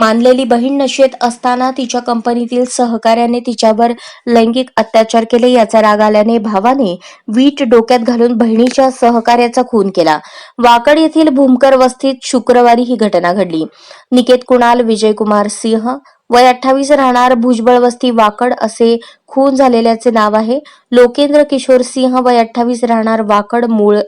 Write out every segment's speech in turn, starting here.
मानलेली बहीण नशेत असताना तिच्या कंपनीतील सहकार्याने तिच्यावर लैंगिक अत्याचार केले याचा राग आल्याने भावाने वीट डोक्यात घालून बहिणीच्या सहकार्याचा खून केला. वाकड येथील भूमकर वस्तीत शुक्रवारी ही घटना घडली. निकेत कुणाल विजयकुमार सिंह वय अठ्ठावीस राहणार भुजबळ वस्ती वाकड असे खून झालेल्याचे नाव आहे. लोकेंद्र किशोर सिंह वय अठ्ठावीस राहणार वाकड मूळ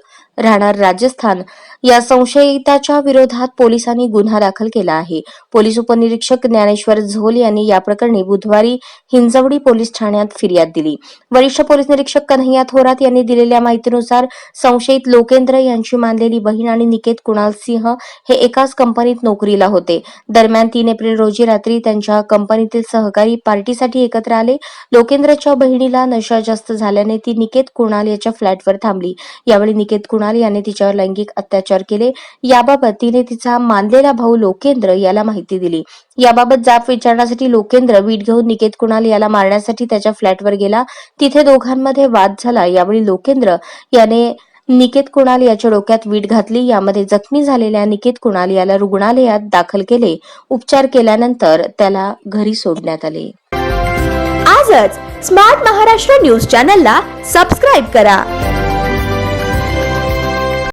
राहणार राजस्थान. या संशयिताच्या विरोधात पोलिसांनी गुन्हा दाखल केला आहे. पोलीस उपनिरीक्षक ज्ञानेश्वर झोल यांनी या प्रकरणी बुधवारी हिंजवडी पोलीस ठाण्यात फिर्याद दिली. वरिष्ठ पोलीस निरीक्षक कन्हैया थोरात यांनी दिलेल्या माहितीनुसार संशयित लोकेंद्र यांची मानलेली बहीण आणि निकेत कुणाल सिंह हे एकाच कंपनीत नोकरीला होते. दरम्यान तीन एप्रिल रोजी रात्री त्यांच्या कंपनीतील सहकारी पार्टीसाठी एकत्र आले. लोकेंद्रच्या बहिणीला नशा जास्त झाल्याने ती निकेत कुणाल याच्या फ्लॅटवर थांबली. यावेळी निकेत कुणाल याने तिच्यावर लैंगिक अत्याचार केले. याबाबत तिने तिचा मानलेला भाऊ लोकेंद्र याला माहिती दिली. याबाबत जाब विचारण्यासाठी लोकेंद्र वीट घेऊन निकेत कुणाल याला मारण्यासाठी त्याच्या फ्लॅटवर गेला. तिथे दोघांमध्ये वाद झाला. यावेळी लोकेंद्र याने निकेत कुणाल याच्या डोक्यात वीट घातली. यामध्ये जखमी झालेल्या निकेत कुणाल याला रुग्णालयात दाखल केले. उपचार केल्यानंतर त्याला घरी सोडण्यात आले. आजच स्मार्ट महाराष्ट्र न्यूज चॅनलला सबस्क्राईब करा.